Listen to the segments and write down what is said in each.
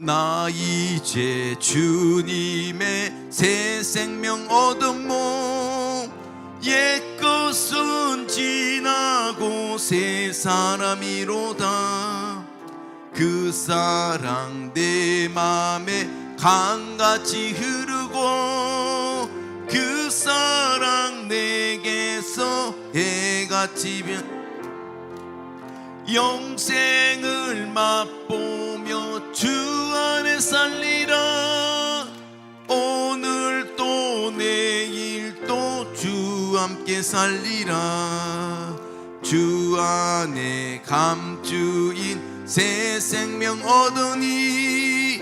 나 이제 주님의 새 생명 얻었모 옛 것은 지나고 새 사람이로다. 그 사랑 내 맘에 강같이 흐르고 그 사랑 내게서 해같이 변 영생을 맛보며 살리라. 오늘 또 내일 또 주 함께 살리라. 주 안에 감주인 새 생명 얻으니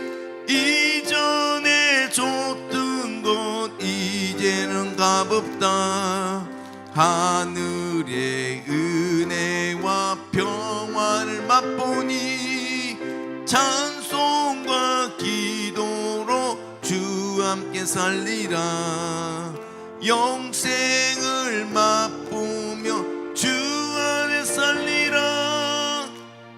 이전에 줬던 것 이제는 값없다. 하늘의 은혜와 평화를 맛보니 찬 살리라. 영생을 맛보며 주 안에 살리라.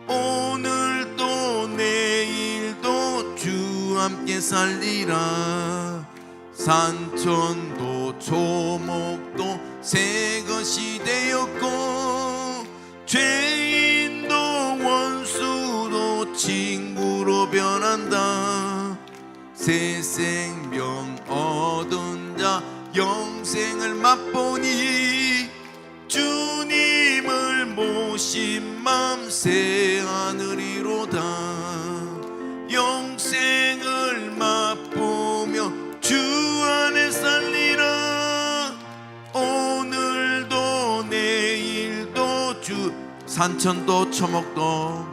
오늘도 내일도 주 함께 살리라. 산천도 초목도 새 것이 되었고 죄인도 원수도 친구로 변한다. 새 생명 영생을 맛보니 주님을 모신 맘 새 하늘이로다. 영생을 맛보며 주 안에 살리라. 오늘도 내일도 주 산천도 초목도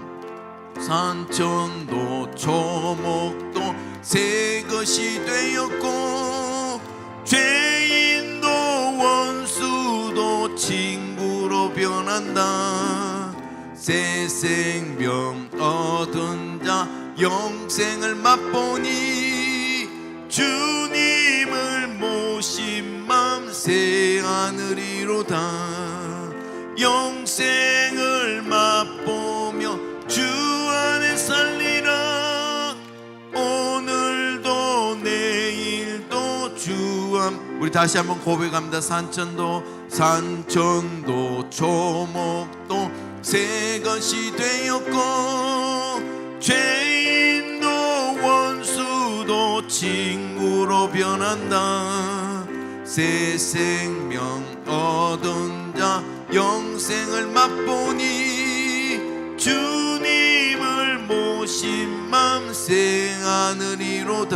산천도 초목도 새 것이 되었고 죄 친구로 변한다. 새 생명 얻은 자 영생을 맛보니 주님을 모신 맘 새 하늘이로다. 영생을 맛보며 주 안에 살리라. 오늘도 내일도 주함. 우리 다시 한번 고백합니다. 산천도 산천도 초목도 새 것이 되었고 죄인도 원수도 친구로 변한다. 새 생명 얻은 자 영생을 맛보니 주님을 모신 맘 새 하늘이로다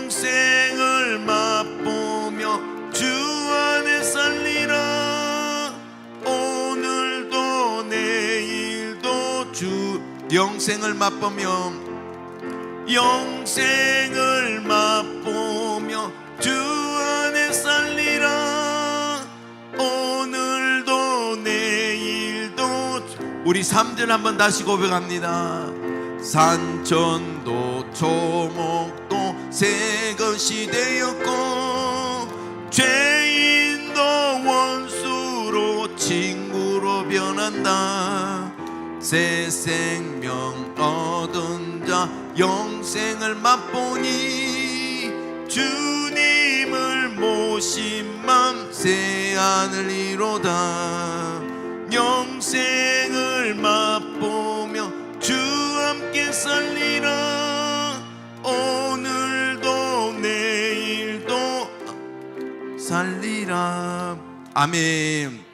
영생을 맛보며 영생을 맛보며 주 안에 살리라. 오늘도 내일도 주- 우리 3절 한번 다시 고백합니다. 산천도 초목도 새 것이 되었고 죄인도 원수로 친구로 변한다 새 생명 얻은 자 영생을 맛보니 주님을 모신 맘 새 하늘 이로다. 영생을 맛보며 주 함께 살리라. 오늘도 내일도 살리라. 아멘